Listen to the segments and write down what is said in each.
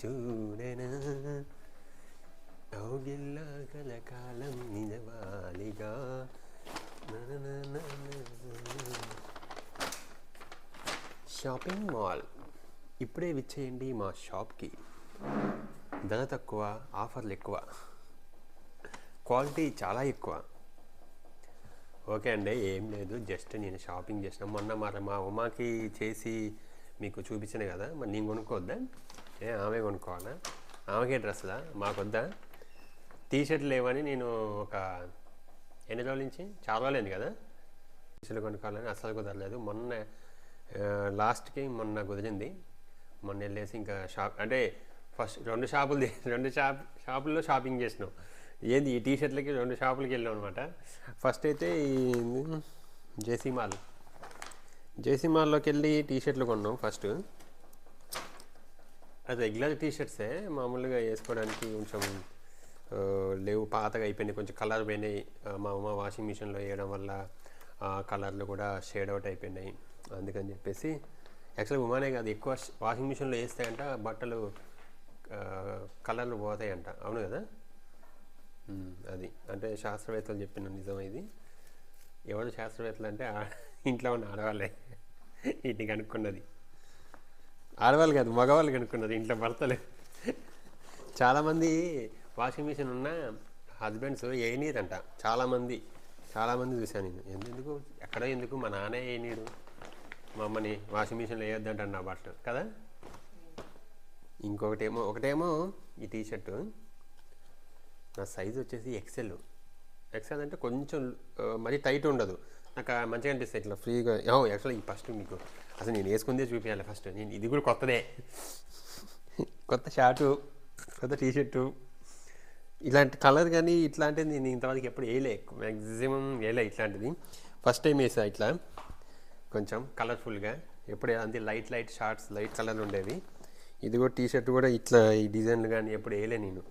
చూడనా ఔగిల్లా కలకాలం నిజవాలిగా shopping mall ఇప్పుడే విచ్చేయండి మా షాప్కి ధర తక్కువ ఆఫర్లు ఎక్కువ క్వాలిటీ చాలా ఎక్కువ ఓకే అండి ఏం లేదు జస్ట్ నేను షాపింగ్ చేసిన మొన్న మరి మా ఉమాకి చేసి మీకు చూపించిన కదా మరి నేను కొనుక్కోవద్దా ఏ ఆమె కొనుక్కోవాలా? ఆమెకే డ్రెస్లా మాకొద్దా? టీ షర్ట్లు లేవని నేను ఒక ఎన్ని రోజుల నుంచి? చాలా రోజులైంది కదా? టీ షర్ట్లు కొనుక్కోవాలని అస్సలు కుదరలేదు. మొన్న లాస్ట్కి మొన్న కుదిరింది. మొన్న వెళ్ళేసి ఇంకా షాప్ అంటే ఫస్ట్ రెండు షాపులు రెండు షాప్ షాపుల్లో షాపింగ్ చేసినాం. ఏంది ఈ టీ షర్ట్లకి రెండు షాపులకి వెళ్ళాం అనమాట ఫస్ట్ అయితే ఈ జేసీ మాల్. జేసీ మాల్లోకి వెళ్ళి టీ షర్ట్లు కొన్నాం ఫస్ట్. అది రెగ్యులర్ టీషర్ట్సే మామూలుగా వేసుకోవడానికి కొంచెం లేవు. పాతగా అయిపోయినాయి కొంచెం కలర్ పోయినాయి. మా అమ్మ వాషింగ్ మిషన్లో వేయడం వల్ల ఆ కలర్లు కూడా షేడ్ అవుట్ అయిపోయినాయి. అందుకని చెప్పేసి యాక్చువల్గా ఉమానే కాదు ఎక్కువ వాషింగ్ మిషన్లో వేస్తాయంట బట్టలు కలర్లు పోతాయంట. అవును కదా? అది. అంటే శాస్త్రవేత్తలు చెప్పిన నిజం ఇది. ఎవరు శాస్త్రవేత్తలు అంటే ఇంట్లో ఉన్న ఆడవాళ్ళే. వీటిని కనుక్కున్నది. ఆడవాళ్ళు కాదు మగవాళ్ళు కనుక్కున్నది ఇంట్లో భర్తలే. చాలామంది వాషింగ్ మిషన్ ఉన్న హస్బెండ్స్ ఏనీరంట చాలామంది చాలామంది చూశాను నేను. ఎందుకు? ఎక్కడో ఎందుకు? మా నాన్నే వేయనీడు మా అమ్మని వాషింగ్ మిషన్లో వేయొద్దంట నా బట్టలు కదా? ఇంకొకటేమో ఒకటేమో ఈ టీ షర్టు నా సైజ్ వచ్చేసి ఎక్సెల్ ఎక్సెల్ అంటే కొంచెం మరీ టైట్ ఉండదు. నాకు మంచిగా అనిపిస్తాయి ఇట్లా ఫ్రీగా. యాక్చువల్ ఈ ఫస్ట్ మీకు అసలు నేను వేసుకుందే చూపించాలి ఫస్ట్ నేను ఇది కూడా కొత్తదే. కొత్త షార్టు కొత్త టీ షర్టు ఇలాంటి కలర్ కానీ ఇట్లాంటిది నేను ఇంతవరకు ఎప్పుడు వేయలే. మ్యాక్సిమం వేయలే ఇట్లాంటిది. ఫస్ట్ టైం వేసా ఇట్లా. కొంచెం కలర్ఫుల్గా ఎప్పుడు అంతే light light shorts light colour ఉండేవి. ఇది కూడా టీషర్ట్ కూడా ఇట్లా ఈ డిజైన్లు కానీ ఎప్పుడు వేయలే నేను.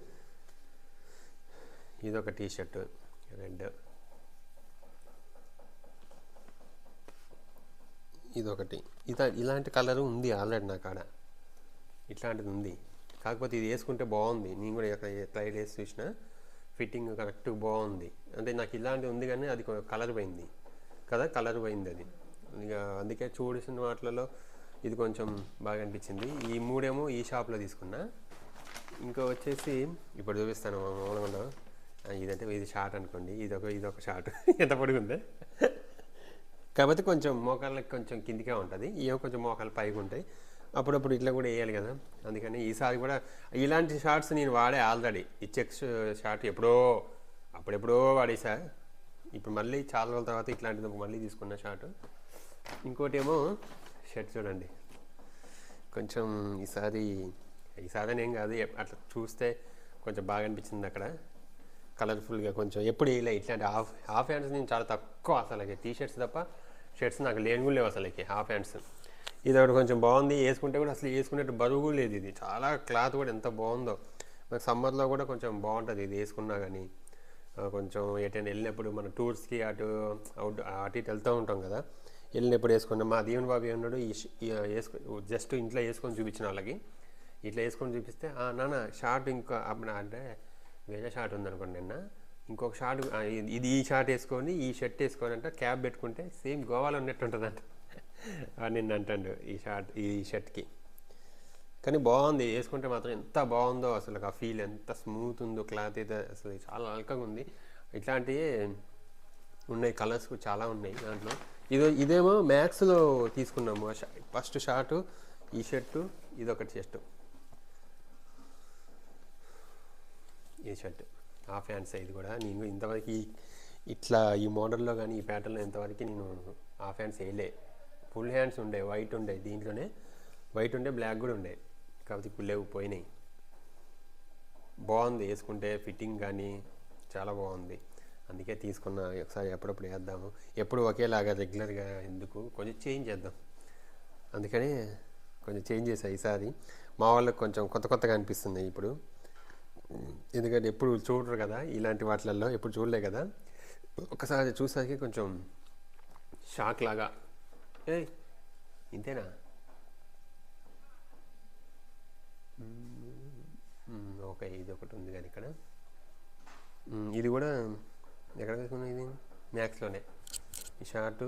ఇది ఒక టీషర్టు. రెడ్. ఇదొకటి. ఇదా ఇలాంటి కలర్ ఉంది ఆల్రెడీ నా కాడ. ఇట్లాంటిది ఉంది. కాకపోతే ఇది వేసుకుంటే బాగుంది. నేను కూడా ఎక్కడ ట్రైడ్ వేసి చూసిన ఫిట్టింగ్ కరెక్ట్ బాగుంది. అంటే నాకు ఇలాంటిది ఉంది కానీ అది కలర్ పోయింది. కదా కలర్ పోయింది అది. ఇక అందుకే చూసిన వాటిలలో ఇది కొంచెం బాగా అనిపించింది. ఈ మూడేమో ఈ షాప్లో తీసుకున్నా. ఇంకా వచ్చేసి ఇప్పుడు చూపిస్తాను మామూలుగా ఇదంటే ఇది షార్ట్ అనుకోండి. ఇదొక ఇదొక షార్ట్. ఎంత పొడుగుందే? కాకపోతే కొంచెం మోకాళ్ళకి కొంచెం కిందికే ఉంటుంది. ఏమో కొంచెం మోకాలు పైకి ఉంటాయి. అప్పుడప్పుడు ఇట్లా కూడా వేయాలి కదా. అందుకని ఈసారి కూడా ఇలాంటి షార్ట్స్ నేను వాడే ఆల్రెడీ. ఈ చెక్స్ షార్ట్ ఎప్పుడో అప్పుడెప్పుడో వాడేసా. ఇప్పుడు మళ్ళీ చాలా రోజుల తర్వాత ఇట్లాంటిది ఒక మళ్ళీ తీసుకున్న షార్ట్. ఇంకోటి ఏమో షర్ట్ చూడండి. కొంచెం ఈసారి ఈసారి అని ఏం కాదు. అట్లా చూస్తే కొంచెం బాగా అనిపించింది అక్కడ. కలర్ఫుల్గా కొంచెం ఎప్పుడు వేయలే ఇట్లాంటి హాఫ్ హాఫ్ హ్యాండ్స్ నేను చాలా తక్కువ అసలు టీ షర్ట్స్ తప్ప షర్ట్స్ నాకు లేని కూడా లేవు అసలుకి హాఫ్ హ్యాండ్స్. ఇది ఒకటి కొంచెం బాగుంది. వేసుకుంటే కూడా అసలు వేసుకునేట్టు బరువు కూడా లేదు ఇది. చాలా క్లాత్ కూడా ఎంత బాగుందో. నాకు సమ్మర్లో కూడా కొంచెం బాగుంటుంది ఇది వేసుకున్నా కానీ. కొంచెం ఎటైనా వెళ్ళినప్పుడు మన టూర్స్కి అటు అవుట్ అటు ఇటు వెళ్తూ ఉంటాం కదా. వెళ్ళినప్పుడు వేసుకున్నాం మా దీవెన్ బాబు ఏమన్నాడు ఈ వేసుకు జస్ట్ ఇంట్లో వేసుకొని చూపించిన వాళ్ళకి. ఇట్లా వేసుకొని చూపిస్తే నాన్న షార్ట్ ఇంకా అంటే వేరే షార్ట్ ఉందనుకోండి నిన్న ఇంకొక షార్ట్ ఇది- ఈ షార్ట్ వేసుకొని ఈ షర్ట్ వేసుకొని అంటే క్యాప్ పెట్టుకుంటే సేమ్ గోవాలో ఉన్నట్టు ఉంటుందంట. నిన్న అంటాడు ఈ షార్ట్ ఈ షర్ట్కి. కానీ బాగుంది వేసుకుంటే మాత్రం ఎంత బాగుందో అసలు ఆ ఫీల్ ఎంత స్మూత్ ఉందో క్లాత్ అయితే అసలు చాలా అల్కగా ఉంది. ఇట్లాంటివి ఉన్నాయి కలర్స్ చాలా ఉన్నాయి దాంట్లో. ఇది ఇదేమో మ్యాక్స్లో తీసుకున్నాము ఫస్ట్ షార్ట్ ఈ షర్టు ఇది ఒకటి ఈ షర్ట్. హాఫ్ హ్యాండ్ ఇది కూడా. నేను ఇంతవరకు ఈ- ఇట్లా ఈ మోడల్లో కానీ ఈ ప్యాటర్న్లో ఇంతవరకు నేను హాఫ్ హ్యాండ్స్ వేయలే. ఫుల్ హ్యాండ్స్ ఉండే వైట్ ఉండే. దీంట్లోనే వైట్ ఉండే బ్లాక్ కూడా ఉండే. కాకపోతే ఇప్పుడు లేవు పోయినాయి. బాగుంది వేసుకుంటే ఫిట్టింగ్ కానీ చాలా బాగుంది. అందుకే తీసుకున్న ఒకసారి ఎప్పుడప్పుడు వేద్దాము. ఎప్పుడు ఒకేలాగా రెగ్యులర్గా ఎందుకు? కొంచెం చేంజ్ చేద్దాం. అందుకని కొంచెం చేంజ్ చేసా ఈసారి. మా వాళ్ళకి కొంచెం కొత్త కొత్తగా అనిపిస్తుంది ఇప్పుడు. ఎందుకంటే ఎప్పుడు చూడరు కదా ఇలాంటి వాటిలలో ఎప్పుడు చూడలే కదా. ఒకసారి చూసాక కొంచెం షాక్ లాగా ఏ ఇంతేనా? ఓకే ఇది ఒకటి ఉంది కానీ ఇక్కడ. ఇది కూడా ఎక్కడ తీసుకున్నా ఇది? మ్యాథ్స్లోనే ఈ షార్టు?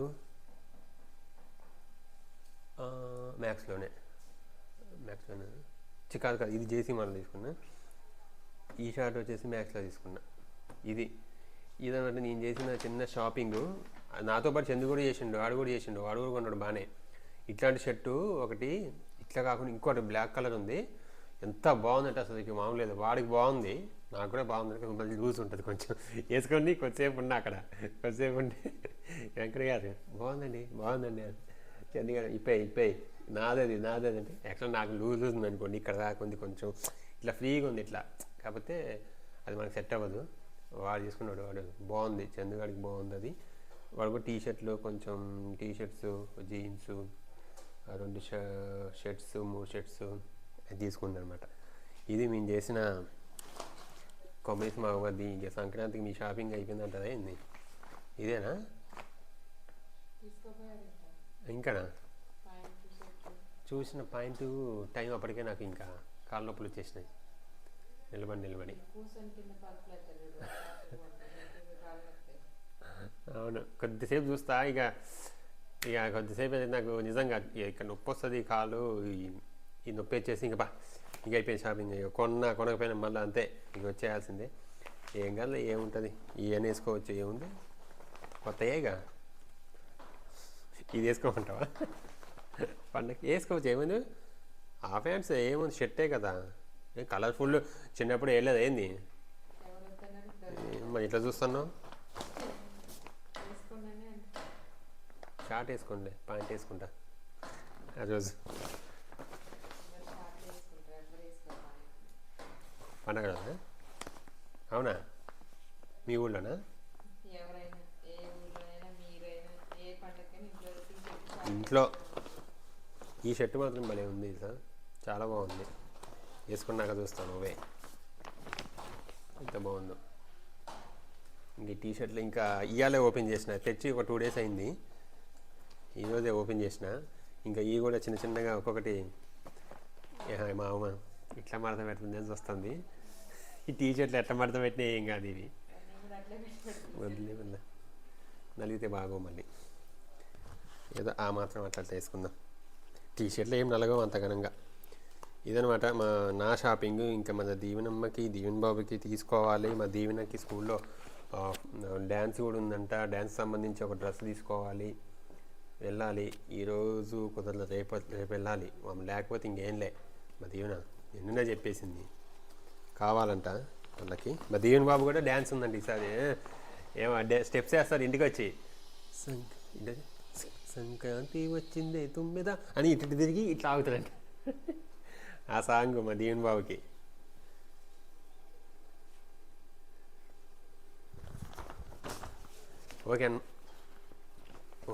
మ్యాథ్స్లోనే మ్యాథ్స్లోనే చికాదు కాదు ఇది జేసీ మోడల్ తీసుకున్నా. ఈ షార్ట్ వచ్చేసి మ్యాక్స్లో తీసుకున్నా. ఇది ఇదన్నమాట నేను చేసిన చిన్న షాపింగ్. నాతో పాటు చందు కూడా చేసిండు వాడు కూడా చేసిండు వాడు కూడా కొన్నాడు బాగానే. ఇట్లాంటి షర్టు ఒకటి ఇట్లా కాకుండా ఇంకోటి బ్లాక్ కలర్ ఉంది. ఎంత బాగుందంటే అసలు ఇక మామూలు లేదు. వాడికి బాగుంది నాకు కూడా బాగుంది. కొంచెం లూజ్ ఉంటుంది కొంచెం. వేసుకొని కొద్దిసేపు ఉన్నా అక్కడ. కొద్దిసేపు ఉండి. వెంకట గారు బాగుందండి బాగుందండి అని. గారు ఇప్పే ఇప్పే నాదేది నాదేది అంటే యాక్చువల్ నాకు లూజ్ లూజ్ ఉంది అనుకోండి ఇక్కడ దాకా ఉంది కొంచెం. ఇట్లా ఫ్రీగా ఉంది ఇట్లా. కాకపోతే అది మనకు సెట్ అవ్వదు. వాడు తీసుకున్నాడు వాడు బాగుంది. చందుగాడికి బాగుంది అది. వాడు కూడా టీ షర్ట్లు కొంచెం టీ షర్ట్స్ జీన్స్ రెండు షర్ట్స్ మూడు షర్ట్స్ అది తీసుకుంది అనమాట ఇది మేము చేసిన కొమ్మేసి మాగవద్ది ఇక సంక్రాంతికి మీ షాపింగ్ అయిపోయింది అంటారా ఏంది? ఇదేనా? ఇంకానా? చూసిన పాయింట్ టైం అప్పటికే నాకు ఇంకా కాళ్ళ నొప్పులు వచ్చేసినాయి. నిలబడి నిలబడి. అవును. కొద్దిసేపు చూస్తా ఇక ఇక కొద్దిసేపు అయితే నాకు నిజంగా ఇక ఇక్కడ నొప్పి వస్తుంది కాలు ఈ- నొప్పి వచ్చేసి ఇంకా బా ఇక అయిపోయింది షాపింగ్ ఇక కొన్నా కొనకపోయినా మళ్ళీ అంతే ఇక వచ్చేయాల్సిందే. ఏం కాదు ఏముంటుంది? ఇవన్నీ వేసుకోవచ్చు ఏముంది? కొత్తయేగా ఇది వేసుకోమంటావా? పండగకి వేసుకోవచ్చు ఏముంది? హాఫ్ హ్యాండ్స్ ఏముంది? షర్టే కదా. ఏ కలర్ఫుల్ చిన్నప్పుడు వేయలేదు ఏంది? మరి ఇట్లా చూస్తున్నావు? షార్ట్ వేసుకోండి ప్యాంట్ వేసుకుంటా. ఆ రోజు. పండగ అవునా? మీ ఊళ్ళోనా? ఇంట్లో. ఇంట్లో ఈ షర్ట్ మాత్రం భలే ఉంది సార్ చాలా బాగుంది. వేసుకున్నాక చూస్తాను అవే ఎంత బాగుందో. ఇంక టీ షర్ట్లు ఇంకా ఇవాళే ఓపెన్ చేసిన. తెచ్చి ఒక టూ డేస్ అయింది. ఈరోజే ఓపెన్ చేసిన. ఇంకా ఇవి కూడా చిన్న చిన్నగా ఒక్కొక్కటి మా అమ్మ ఇట్లా మడత పెడుతుంది అని వస్తుంది ఈ టీ షర్ట్లు ఎట్లా మడత పెట్టినా ఏం కాదు ఇవి. వదిలే వదిలే. నలిగితే బాగో మళ్ళీ. ఏదో ఆ మాత్రం అట్లా అట్లా వేసుకుందాం. టీ షర్ట్లు ఏం నలగవు అంత ఘనంగా. ఇదనమాట మా నా షాపింగ్. ఇంకా మన దీవెనమ్మకి దీవెన్ బాబుకి తీసుకోవాలి. మా దీవెనకి స్కూల్లో డ్యాన్స్ కూడా ఉందంట. డ్యాన్స్ సంబంధించి ఒక డ్రెస్ తీసుకోవాలి. వెళ్ళాలి. ఈరోజు కుదరదు. రేపు రేపు వెళ్ళాలి. ఆమె లేకపోతే ఇంకేం లే. మా దీవెన నిన్ననే చెప్పేసింది. కావాలంట వాళ్ళకి. మా దీవెన్ బాబు కూడా డ్యాన్స్ ఉందండి ఈసారి. ఏమో స్టెప్స్ వేస్తారు ఇంటికి వచ్చి? సంక్రాంతి వచ్చిందే తుమ్మిద అని ఇటు తిరిగి ఇట్లా ఆగుతాడంట. ఆ సాంగ్ మా దీవెన్ బాబుకి. ఓకే అన్న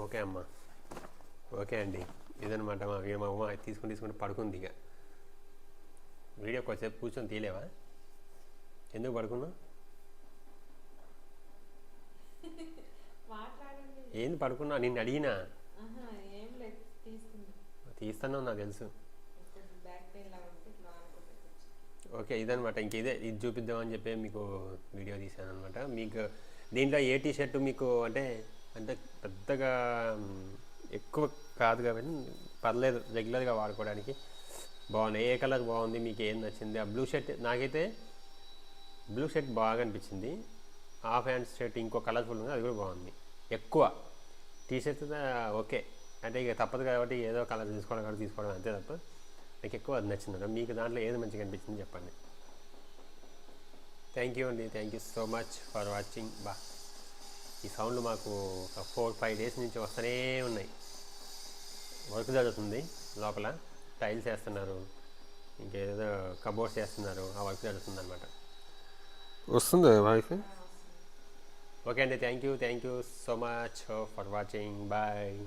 ఓకే అమ్మా. ఓకే అండి. ఇదనమాట మా మా అమ్మ తీసుకుని తీసుకుని పడుకుంది ఇక. వీడియో కొద్దిసేపు కూర్చొని తీయలేవా? ఎందుకు పడుకున్నావు? ఏంది పడుకున్నా నిన్ను అడిగినా? తీస్తానో నాకు తెలుసు కొంచెం బ్యాక్ పెయిన్ లాగా ఉంటే ఇట్లా అనుకుంటే కూర్చో. ఓకే ఇదనమాట ఇంక ఇదే ఇది చూపిద్దామని చెప్పి మీకు వీడియో తీశాను అనమాట మీకు దీంట్లో ఏ టీ షర్ట్ మీకు అంటే అంటే పెద్దగా ఎక్కువ కాదు కాబట్టి పర్లేదు రెగ్యులర్గా వాడుకోవడానికి. బాగున్నాయి. ఏ కలర్ బాగుంది మీకు ఏం నచ్చింది? ఆ బ్లూ షర్ట్ నాకైతే బ్లూ షర్ట్ బాగా అనిపించింది. హాఫ్ హ్యాండ్ షర్ట్ ఇంకో కలర్ఫుల్ ఉంది అది కూడా బాగుంది. ఎక్కువ. T shirt okay. అంటే ఇక తప్పదు కాబట్టి ఏదో కలర్ తీసుకోవడం కాబట్టి తీసుకోవడం అంతే తప్ప. నాకు ఎక్కువ అది నచ్చింది మీకు దాంట్లో ఏది మంచిగా అనిపించింది చెప్పండి. థ్యాంక్ యూ అండి. Thank you so much for watching బా. ఈ సౌండ్లు మాకు ఒక ఫోర్ ఫైవ్ డేస్ నుంచి వస్తూనే ఉన్నాయి. వర్క్ జరుగుతుంది లోపల. టైల్స్ వేస్తున్నారు. ఇంకేదో కబోర్డ్స్ వేస్తున్నారు. ఆ వర్క్ జరుగుతుంది అనమాట వస్తుంది వాయిస్. ఓకే అండి. Thank you thank you so much for watching bye